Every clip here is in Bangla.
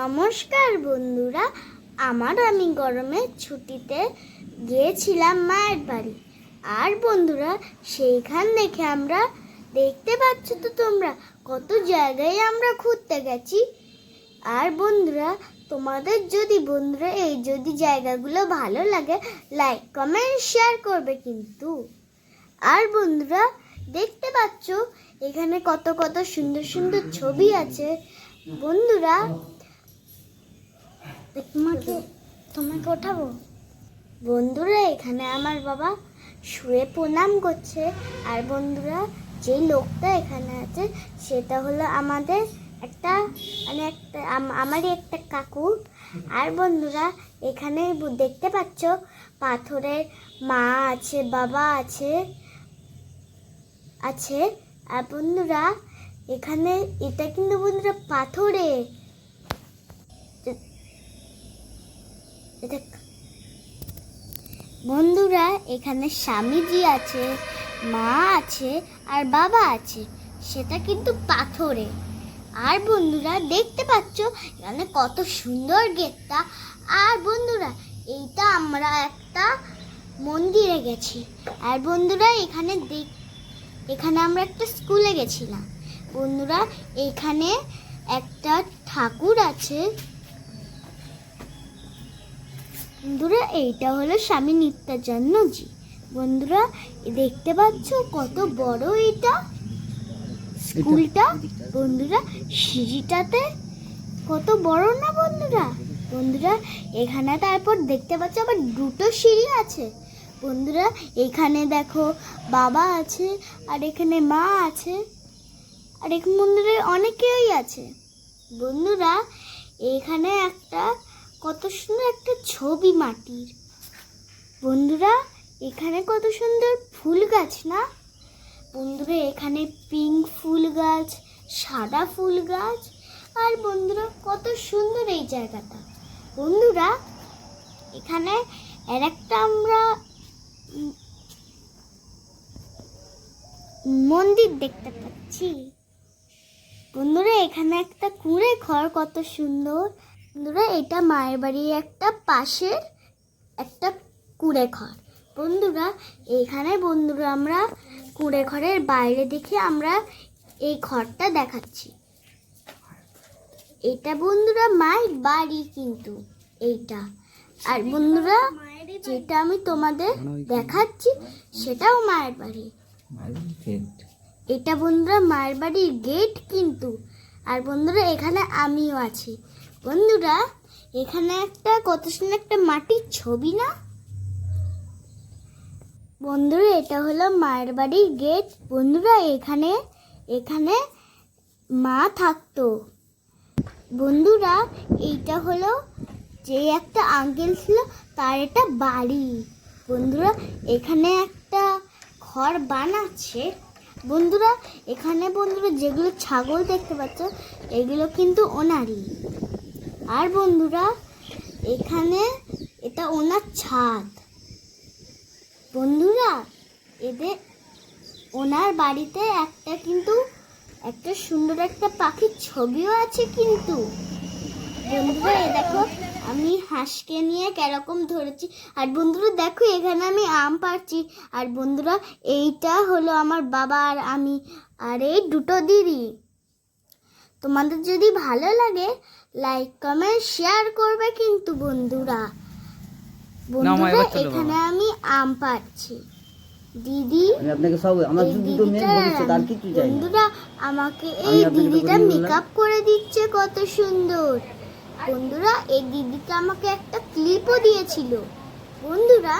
নমস্কার বন্ধুরা, আমার আমি গরমের ছুটিতে গিয়েছিলাম মায়ের বাড়ি। আর বন্ধুরা, সেইখান দেখে আমরা, দেখতে পাচ্ছ তো তোমরা, কত জায়গায় আমরা ঘুরতে গেছি। আর বন্ধুরা, তোমাদের যদি বন্ধুরা এই যদি জায়গাগুলো ভালো লাগে লাইক কমেন্ট শেয়ার করবে কিন্তু। আর বন্ধুরা, দেখতে পাচ্ছ, এখানে কত কত সুন্দর সুন্দর ছবি আছে। বন্ধুরা তোমাকে তোমাকে ওঠাবো? বন্ধুরা, এখানে আমার বাবা শুয়ে প্রণাম করছে। আর বন্ধুরা, যে লোকটা এখানে আছে, সেটা হলো আমাদের একটা মানে একটা, আম- আমারই একটা কাকু। আর বন্ধুরা, এখানে দেখতে পাচ্ছ, পাথরের মা আছে, বাবা আছে আছে। আর বন্ধুরা, এখানে, এটা কিন্তু বন্ধুরা পাথরে বন্ধুরা, এখানে স্বামীজি আছে, মা আছে, আর বাবা আছে। সেটা কিন্তু পাথরে। আর বন্ধুরা, দেখতে পাচ্ছ, এখানে কত সুন্দর গেটটা। আর বন্ধুরা, এইটা আমরা একটা মন্দিরে গেছি। আর বন্ধুরা, এখানে দেখ, এখানে আমরা একটা স্কুলে গেছিলাম। বন্ধুরা, এখানে একটা ঠাকুর আছে। বন্ধুরা, এইটা হলো স্বামী নিত্যানন্দজি বন্ধুরা দেখতে পাচ্ছ কত বড় এটা স্কুলটা। বন্ধুরা, সিঁড়িটাতে কত বড় না বন্ধুরা? বন্ধুরা, এখানে তারপর দেখতে পাচ্ছ আবার দুটো সিঁড়ি আছে। বন্ধুরা, এখানে দেখো বাবা আছে, আর এখানে মা আছে, আর এখানে বন্ধুরা অনেকেই আছে। বন্ধুরা, এখানে একটা কত সুন্দর একটা ছবি মাটির। বন্ধুরা, এখানে কত সুন্দর ফুল গাছ না? বন্ধুরা, এখানে পিঙ্ক ফুল গাছ, সাদা ফুল গাছ, আর বন্ধুরা, কত সুন্দর এই জায়গাটা। বন্ধুরা, এখানে আর একটা আমরা মন্দির দেখতে পাচ্ছি। বন্ধুরা, এখানে একটা কুঁড়ে ঘর কত সুন্দর। বন্ধুরা, এটা মায়ের বাড়ির একটা পাশের একটা কুঁড়ে ঘর বন্ধুরা এখানে বন্ধুরা আমরা কুঁড়ে ঘরের বাইরে দেখে আমরা এই ঘরটা দেখাচ্ছি। এটা বন্ধুরা মায়ের বাড়ি কিন্তু, এইটা। আর বন্ধুরা, যেটা আমি তোমাদের দেখাচ্ছি, সেটাও মায়ের বাড়ি। এটা বন্ধুরা মায়ের বাড়ির গেট কিন্তু, আর বন্ধুরা এখানে আমিও আছি। বন্ধুরা, এখানে একটা কত সুন্দর একটা মাটির ছবি না? বন্ধুরা, এটা হলো মায়ের বাড়ির গেট। বন্ধুরা, এখানে এখানে মা থাকতো। বন্ধুরা, এইটা হলো যে একটা আঙ্কেল ছিল, তার এটা বাড়ি। বন্ধুরা, এখানে একটা ঘর বানাচ্ছে। বন্ধুরা, এখানে বন্ধুরা যেগুলো ছাগল দেখতে পাচ্ছ, এগুলো কিন্তু ওনারই। আর বন্ধুরা, এখানে এটা ওনার ছাদ। বন্ধুরা, এদের ওনার বাড়িতে একটা কিন্তু একটা সুন্দর একটা পাখির ছবিও আছে কিন্তু। বন্ধুরা, এ দেখো, আমি হাঁসকে নিয়ে কেরকম ধরেছি। আর বন্ধুরা, দেখো, এখানে আমি আম পাড়ছি। আর বন্ধুরা, এইটা হলো আমার বাবা আর আমি। আর এই দুটো দিদি। তোমাদের যদি ভালো লাগে লাইক কমেন্ট শেয়ার করবে কিন্তু বন্ধুরা। বন্ধুরা এখানে আমি আম পাচ্ছি দিদি আমি আপনাকে সব আমার দুটো মেয়ে কিছু চাই বন্ধুরা আমাকে এই দিদিটা মেকআপ করে দিচ্ছে কত সুন্দর। বন্ধুরা এই দিদিটা আমাকে একটা ক্লিপও দিয়েছিল। বন্ধুরা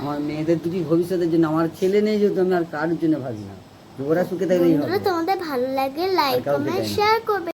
আমার মেয়েদের দুটি ভবিষ্যতের জন্য আমার ছেলে নেই যেহেতু আমি আর কার জন্য ভাবি না। ওরা সুখে থাকলেই তোমাদের ভালো লাগে লাইক কমেন্ট শেয়ার করবে।